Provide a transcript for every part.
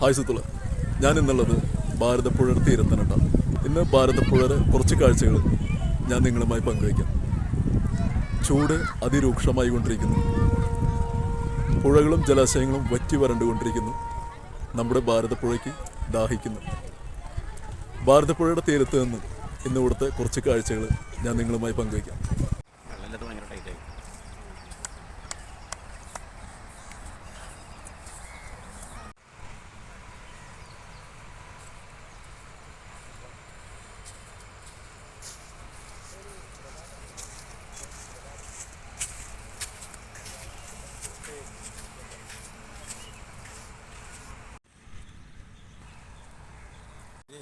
Hi സുത്തുള ഞാൻ ഇന്നുള്ളത് ഭാരതപ്പുഴ തീരത്തനട്ട ഇന്ന് ഭാരതപ്പുഴയുടെ കുറച്ച് കാഴ്ചകൾ ഞാൻ നിങ്ങളുമായി പങ്കുവയ്ക്കാം. ചൂട് അതിരൂക്ഷമായി കൊണ്ടിരിക്കുന്നു. പുഴകളും ജലാശയങ്ങളും വറ്റി വരണ്ടുകൊണ്ടിരിക്കുന്നു നമ്മുടെ ഭാരതപ്പുഴയ്ക്ക് ദാഹിക്കുന്നു. ഭാരതപ്പുഴയുടെ തീരത്ത് നിന്ന് ഇന്ന് ഇവിടുത്തെ കുറച്ച് കാഴ്ചകൾ ഞാൻ നിങ്ങളുമായി പങ്കുവയ്ക്കാം.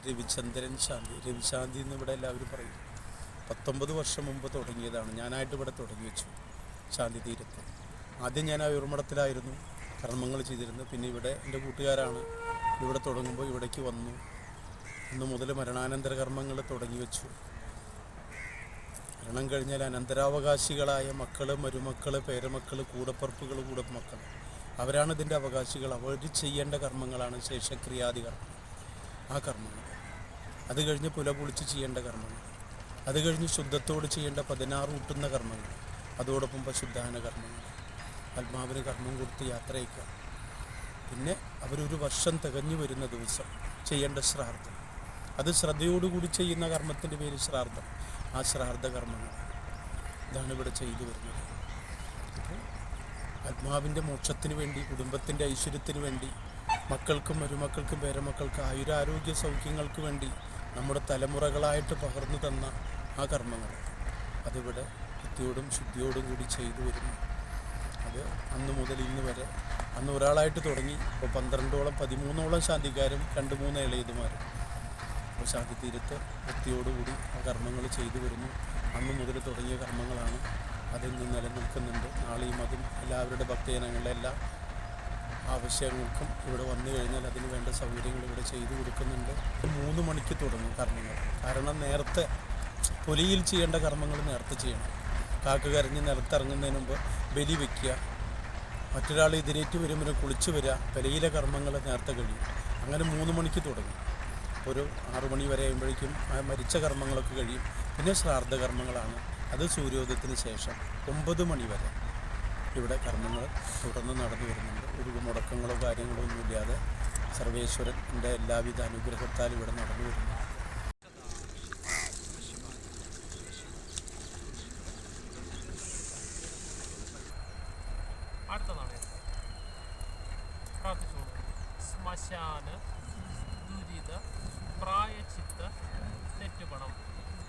രവിചന്ദ്രൻ ശാന്തി. രവിശാന്തി എന്ന് ഇവിടെ എല്ലാവരും പറയും. പത്തൊമ്പത് വർഷം മുമ്പ് തുടങ്ങിയതാണ്. ഞാനായിട്ട് ഇവിടെ തുടങ്ങി വെച്ചു. ശാന്തി തീരത്ത്. ആദ്യം ഞാൻ ആ ഉയർമഠത്തിലായിരുന്നു കർമ്മങ്ങൾ ചെയ്തിരുന്നു പിന്നെ ഇവിടെ എന്റെ കൂട്ടുകാരാണ് ഇവിടെ തുടങ്ങുമ്പോൾ ഇവിടേക്ക് വന്നു. അന്ന് മുതൽ മരണാനന്തര കർമ്മങ്ങൾ തുടങ്ങി വെച്ചു. മരണം കഴിഞ്ഞാൽ അനന്തരാവകാശികളായ മക്കൾ മരുമക്കൾ പേരമക്കൾ കൂടപ്പറപ്പുകൾ കൂടമക്കൾ അവരാണ് ഇതിന്റെ അവകാശികൾ. അവർ ചെയ്യേണ്ട കർമ്മങ്ങളാണ് ശേഷക്രിയാദി കർമ്മം. ആ കർമ്മങ്ങൾ. അത് കഴിഞ്ഞ് പുല പൊളിച്ച് ചെയ്യേണ്ട കർമ്മങ്ങൾ. അത് കഴിഞ്ഞ് ശുദ്ധത്തോട് ചെയ്യേണ്ട പതിനാറ് ഊട്ടുന്ന കർമ്മങ്ങൾ. അതോടൊപ്പം പശുദ്ധാന കർമ്മങ്ങൾ. ആത്മാവിന് കർമ്മം കൊടുത്ത് യാത്രയിക്കുക. പിന്നെ അവരൊരു വർഷം തികഞ്ഞു വരുന്ന ദിവസം ചെയ്യേണ്ട ശ്രാദ്ധം. അത് ശ്രദ്ധയോടുകൂടി ചെയ്യുന്ന കർമ്മത്തിന്റെ പേര് ശ്രാദ്ധം. ആ ശ്രാദ്ധ കർമ്മങ്ങൾ ഇതാണ് ഇവിടെ ചെയ്തു വരുന്നത്. അപ്പോൾ ആത്മാവിന്റെ മോക്ഷത്തിന് വേണ്ടി കുടുംബത്തിന്റെ ഐശ്വര്യത്തിന് വേണ്ടി മക്കൾക്കും മരുമക്കൾക്കും പേരമക്കൾക്കും ആയുരാരോഗ്യ സൗഖ്യങ്ങൾക്ക് വേണ്ടി നമ്മുടെ തലമുറകളായിട്ട് പകർന്നു തന്ന ആ കർമ്മങ്ങൾ. അതിവിടെ വൃത്തിയോടും ശുദ്ധിയോടും കൂടി ചെയ്തു വരുന്നു. അത് അന്ന് മുതൽ ഇന്ന് വരെ. അന്ന് ഒരാളായിട്ട് തുടങ്ങി. ഇപ്പോൾ പന്ത്രണ്ടോളം പതിമൂന്നോളം ശാന്തിക്കാരും രണ്ട് മൂന്ന് ഇളയതുമാരും. അപ്പോൾ ശാന്തി തീരത്ത് വൃത്തിയോടുകൂടി ആ കർമ്മങ്ങൾ ചെയ്തു വരുന്നു. അന്ന് മുതൽ തുടങ്ങിയ കർമ്മങ്ങളാണ് അതിൽ നിന്ന് നിലനിൽക്കുന്നുണ്ട് നാളെയും അതും എല്ലാവരുടെ ഭക്തജനങ്ങളുടെ എല്ലാ ആവശ്യങ്ങൾക്കും ഇവിടെ വന്നു കഴിഞ്ഞാൽ അതിന് വേണ്ട സൗകര്യങ്ങൾ ഇവിടെ ചെയ്തു കൊടുക്കുന്നുണ്ട്. മൂന്ന് മണിക്ക് തുടങ്ങും കർമ്മങ്ങൾ. കാരണം നേരത്തെ പൊലിയിൽ ചെയ്യേണ്ട കർമ്മങ്ങൾ നേരത്തെ ചെയ്യണം. കാക്ക കരഞ്ഞ് നിലത്തിറങ്ങുന്നതിന് മുമ്പ് ബലി വയ്ക്കുക മറ്റൊരാൾ എതിരേറ്റ് വരുമ്പോൾ കുളിച്ച് വരിക. പെലയിലെ കർമ്മങ്ങൾ നേരത്തെ കഴിയും. അങ്ങനെ മൂന്ന് മണിക്ക് തുടങ്ങും. ഒരു ആറു മണി വരെ ആകുമ്പോഴേക്കും മരിച്ച കർമ്മങ്ങളൊക്കെ കഴിയും. പിന്നെ ശ്രാദ്ധ കർമ്മങ്ങളാണ്. അത് സൂര്യോദയത്തിന് ശേഷം ഒമ്പത് മണി വരെ. ഇവിടെ കർമ്മങ്ങൾ തുടർന്ന് നടന്നു വരുന്നുണ്ട്. ഒരു മുടക്കങ്ങളോ കാര്യങ്ങളോ ഒന്നുമില്ലാതെ സർവേശ്വരന്റെ എല്ലാവിധ അനുഗ്രഹത്താലും ഇവിടെ നടന്നു വരുന്നു. അടുത്ത നാണയം പ്രാർത്ഥിച്ചോളൂ ശ്മശാന ദുരിത പ്രായച്ചിത്ത തെറ്റുപണം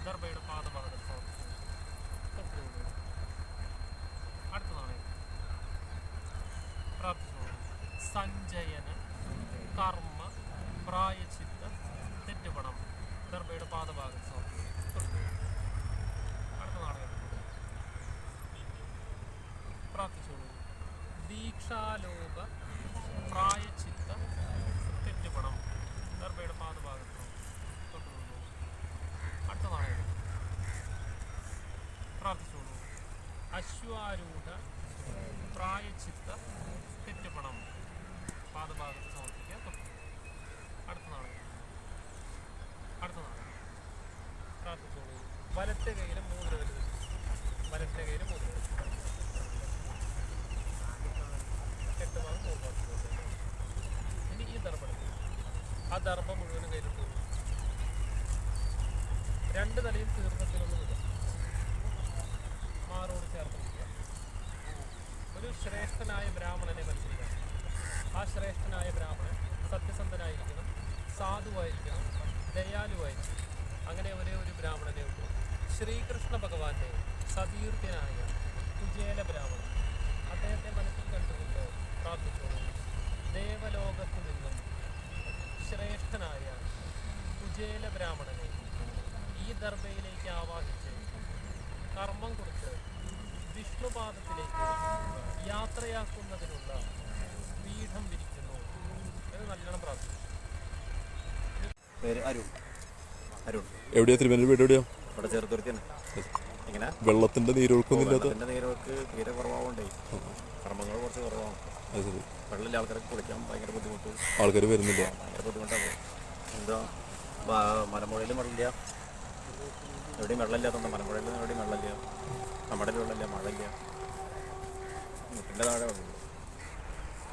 ദർഭയുടെ പാദഭാഗത്ത് സഞ്ചയന കർമ്മ പ്രായച്ചിത്ത തെറ്റുപണം ദർഭയുടെ പാദഭാഗം അടുത്ത നാടകം പ്രാർത്ഥിച്ചോളൂ. ദീക്ഷാലോക പ്രായച്ചിത്ത തെറ്റുപണം ദർഭയുടെ പാദഭാഗത്ത് അടുത്ത നാടകം പ്രാർത്ഥിച്ചോളൂ. അശ്വാരൂഢ പ്രായച്ചിത്ത തെറ്റുപണം പാദഭാഗത്ത് സമർപ്പിക്കാൻ തൊട്ടു അടുത്ത നാളെ. അടുത്ത നാളെ. പ്രാർത്ഥിച്ചോളൂ. വലത്തെ കയ്യിലും മൂന്ന് വലുത് വലത്തെ കയ്യിലും മൂന്ന് വലുത് എട്ട് ഭാഗം മൂന്ന് ഭാഗത്ത് ഇനി ഈ ദർഭം ആ ദർഭം മുഴുവനും കയ്യിൽ തീർന്നു രണ്ട് തലയും തീർത്ഥത്തിലൊന്നും ഇടുക മാറോട് ചേർത്ത് ഒരു ശ്രേഷ്ഠനായ ബ്രാഹ്മണനെ മത്സരിക്കണം ആ ബ്രാഹ്മണൻ സത്യസന്ധനായിരിക്കണം സാധുവായിരിക്കണം ദയാലുവായിരിക്കണം. അങ്ങനെ ഒരേ ഒരു ബ്രാഹ്മണനെ ഉള്ളൂ. ശ്രീകൃഷ്ണ ഭഗവാന്റെ സതീർത്ഥ്യനായ കുചേല ബ്രാഹ്മണൻ. അദ്ദേഹത്തെ മനസ്സിൽ കണ്ടുകൊണ്ട് പ്രാർത്ഥിച്ചോളൂ ദേവലോകത്തു നിന്നും ശ്രേഷ്ഠനായ കുചേല ബ്രാഹ്മണനെ ഈ ദർഭയിലേക്ക് ആവാഹിച്ച് കർമ്മം കൊടുത്ത് വിഷ്ണുപാദത്തിലേക്ക് യാത്രയാക്കുന്നതിനുള്ള പേര് അരുൺ. അരുൺ. എവിടെയാ തിരുവനന്തപുരം വീട് എവിടെയാ? ഇവിടെ ചെറുതുരുത്തി തന്നെ വെള്ളത്തിന്റെ നീരൊഴുക്കൊന്നുമില്ലാത്ത വെള്ളത്തിന്റെ നീരൊക്കെ തീരെ കുറച്ച് കുറവാണ് അത് ശരി. വെള്ളമില്ല ആൾക്കാർക്ക് കുളിക്കാൻ ഭയങ്കര ബുദ്ധിമുട്ട്. ആൾക്കാർ വരുന്നില്ല. ഭയങ്കര ബുദ്ധിമുട്ടാണ്. എന്താ മലമ്പുഴയിലും വെള്ളമില്ല എവിടെയും വെള്ളമില്ലാത്തതുകൊണ്ട് മലമ്പുഴയിലും എവിടെയും വെള്ളമില്ല. നമ്മുടെ വെള്ളമില്ല മഴയില്ല. വീട്ടിന്റെ താഴെ വെള്ളമില്ല.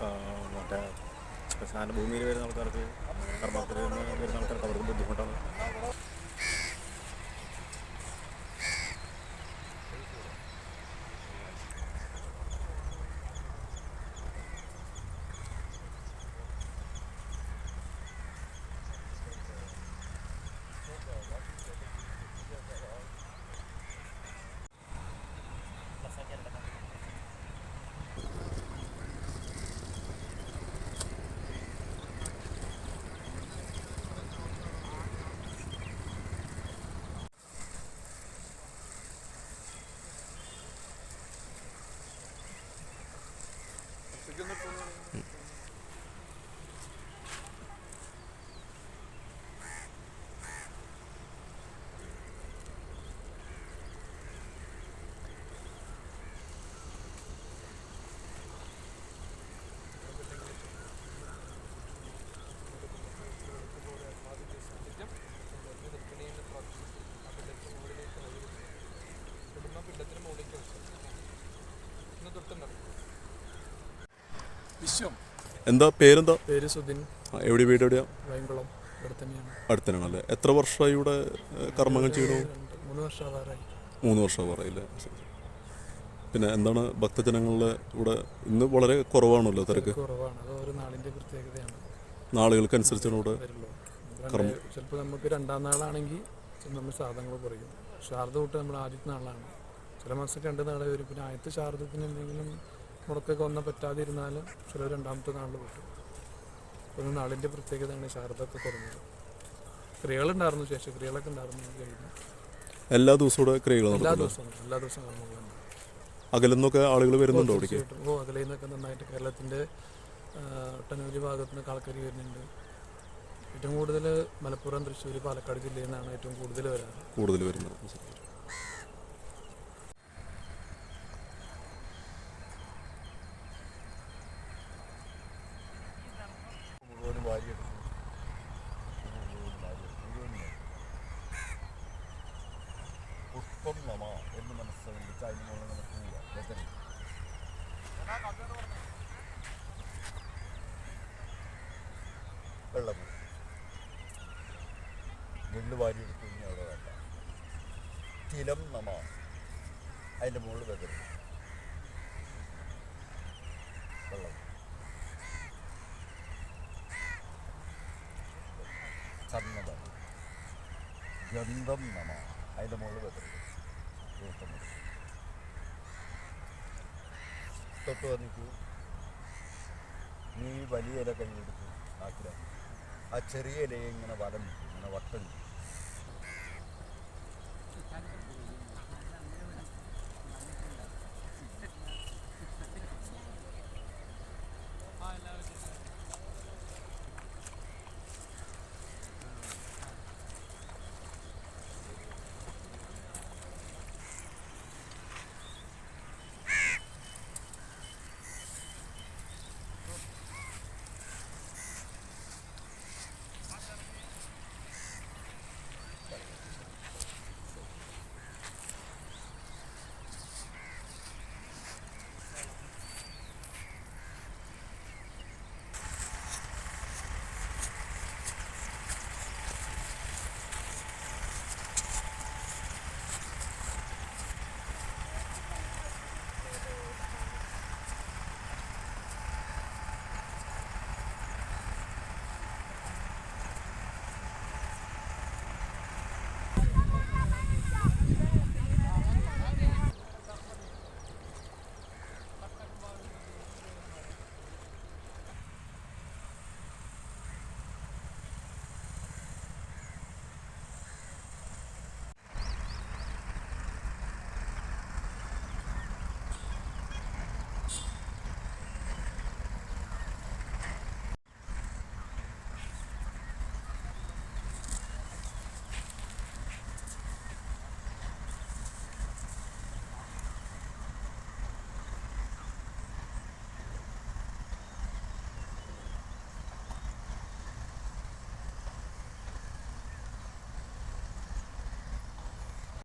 ആ, മറ്റേ ശ്മശാന ഭൂമിയിൽ വരുന്ന ആൾക്കാർക്ക് കർമ്മത്തിൽ വരുന്ന ആൾക്കാർക്ക് അവർക്ക് ബുദ്ധിമുട്ടാണ്. വിശ്വം. എന്താ പേരെന്താ? പേര് സുധിൻ. എവിടെ വീട് എവിടെയാ? എത്ര വർഷമായി ഇവിടെ കർമ്മങ്ങൾ ചെയ്യണു? മൂന്ന് വർഷം ആവാറായി മൂന്ന് വർഷം പറയില്ലേ പിന്നെ എന്താണ് ഭക്തജനങ്ങളുടെ ഇവിടെ ഇന്ന് വളരെ കുറവാണല്ലോ തിരക്ക്? നാളുകൾക്കനുസരിച്ചാണ് ഇവിടെ ചിലപ്പോൾ നമുക്ക് രണ്ടാം നാളാണെങ്കിൽ നമ്മൾ സാധനങ്ങൾ കുറയും. ശാരദ തൊട്ട് നമ്മൾ ആദ്യത്തെ നാളാണ്. ചില മാസം രണ്ട് നാളെ വരും. പിന്നെ ആദ്യത്തെ ശാരദത്തിന് എന്തെങ്കിലും മുടക്കൊക്കെ ഒന്നും പറ്റാതിരുന്നാലും ചില രണ്ടാമത്തെ നാളിൽ പറ്റും ഒന്ന് നാളിന്റെ പ്രത്യേകതയാണ് ശാരദൊക്കെ കുറഞ്ഞത്. ക്രിയകളുണ്ടായിരുന്നു ശേഷക്രിയകളൊക്കെ ഉണ്ടായിരുന്നു ഇത് കഴിഞ്ഞു. എല്ലാ ദിവസവും ഇവിടെ ക്രിയകൾ എല്ലാ ദിവസവും എല്ലാ ദിവസവും കർമ്മങ്ങളുണ്ട് അകലെന്നൊക്കെ ആളുകൾ വരുന്നുണ്ടോ അവിടേക്ക് ഓ അതിൽ നിന്നൊക്കെ നന്നായിട്ട് കേരളത്തിന്റെ ഒട്ടനവധി ഭാഗത്ത് നിന്ന് ആൾക്കാർ വരുന്നുണ്ട്. ഏറ്റവും കൂടുതൽ മലപ്പുറം തൃശ്ശൂർ പാലക്കാട് ജില്ലയിൽ നിന്നാണ് ഏറ്റവും കൂടുതൽ വരാറ്. കൂടുതൽ വരുന്നത് ശരി. മുഴുവനും വാരിയെടുക്കും പുഷ്പം നമ എന്ന് മനസ്സിലാക്കി അതിന് മുകളിൽ നമുക്ക് നെല്ല് ഇനി അവിടെ വേണ്ട തിലം അതിന്റെ മുകളിൽ വെതറി ഗന്ധം നമ അതിന്റെ മുകളിൽ വെതറി തൊട്ട് വന്നിക്കൂ നീ വലിയ ഇല കയ്യിലെടുത്തു ആക്കിലാക്കി ആ ചെറിയ ഇലയെ ഇങ്ങനെ വലം ഇങ്ങനെ വട്ടം